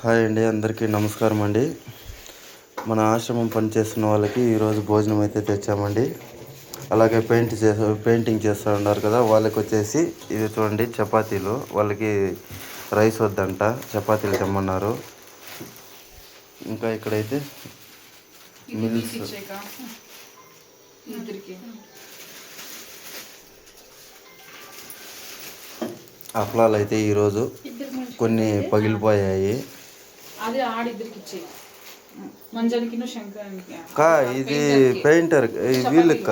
Hi అండి అందరికీ నమస్కారం అండి. మన ఆశ్రమం పనిచేస్తున్న వాళ్ళకి ఈరోజు భోజనం అయితే తెచ్చామండి. అలాగే పెయింట్ చేసే పెయింటింగ్ చేస్తూ ఉన్నారు కదా వాళ్ళకి వచ్చేసి ఇది చూడండి చపాతీలు. వాళ్ళకి రైస్ వద్దంట చపాతీలు తెమ్మన్నారు. ఇంకా ఇక్కడైతే మిల్స్. అఫ్లాలు అయితే ఈరోజు కొన్ని పగిలిపోయాయి. అదే ఆడిద్దరికి కా ఇది పెయింటర్ వీళ్ళక్క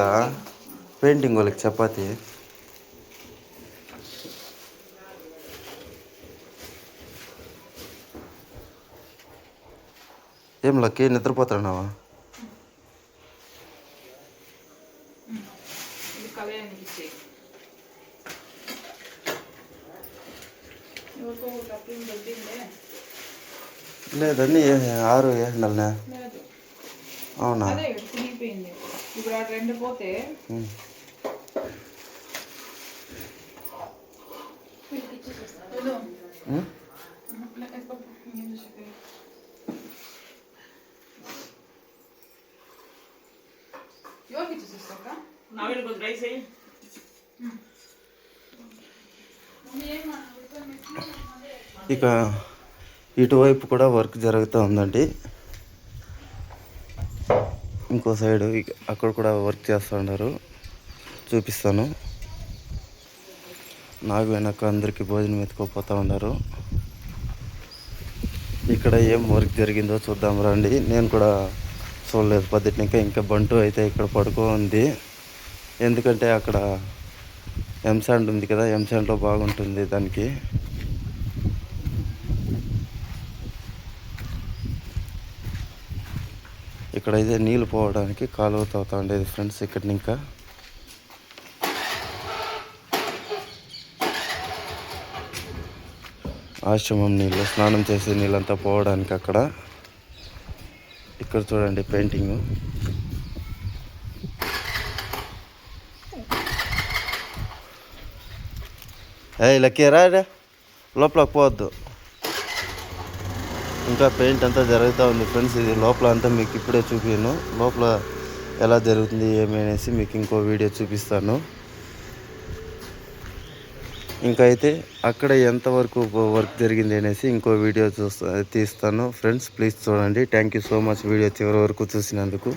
పెయింటింగ్ వాళ్ళకి చపాతీ? ఏం లక్కి నిద్రపోతున్నావా? ఎవరికో ఒక అప్పుడు లేదండి ఆరు ఏంటన్నా లేదు అవునా అదే కుదిరిపోయింది ఇప్పుడు ఆ రెండు పోతే ఉమ్. ఏదో ఉమ్? లే, ఎక్కో, ఏం చేసేది? ఎవరికి ఇచ్చేసేస్తాక నావేలు కొద్ది రైస్ వేయి. ఇక ఇటువైపు కూడా వర్క్ జరుగుతూ ఉందండి. ఇంకో సైడ్ అక్కడ కూడా వర్క్ చేస్తూ ఉన్నారు. చూపిస్తాను. నాకు వెనక అందరికీ భోజనం ఎత్తుకోపోతూ ఉన్నారు. ఇక్కడ ఏం వర్క్ జరిగిందో చూద్దాం రండి. నేను కూడా చూడలేదు పద్ధతిని. ఇంకా ఇంకా బంటు అయితే ఇక్కడ పడుకో ఉంది. ఎందుకంటే అక్కడ ఎంశాండ్ ఉంది కదా ఎంశాండ్లో బాగుంటుంది దానికి. ఇక్కడ అయితే నీళ్ళు పోవడానికి కాలువ తవ్వుతూ ఉండేది ఫ్రెండ్స్ ఇక్కడ ఇంకా. ఆశ్రమం నీళ్ళు స్నానం చేసే నీళ్ళంతా పోవడానికి అక్కడ. ఇక్కడ చూడండి పెయింటింగ్. ఏ లక్కీ రా. లోపలకు పోవద్దు. ఇంకా పెయింట్ అంతా జరుగుతూ ఉంది ఫ్రెండ్స్. ఇది లోపల అంతా మీకు ఇప్పుడే చూపించను లోపల ఎలా జరుగుతుంది ఏమి అనేసి మీకు ఇంకో వీడియో చూపిస్తాను. ఇంకా అయితే అక్కడ ఎంతవరకు వర్క్ జరిగింది అనేసి ఇంకో వీడియో చూస్తా తీస్తాను. ఫ్రెండ్స్ ప్లీజ్ చూడండి. Thank you so much video చివరి వరకు చూసినందుకు.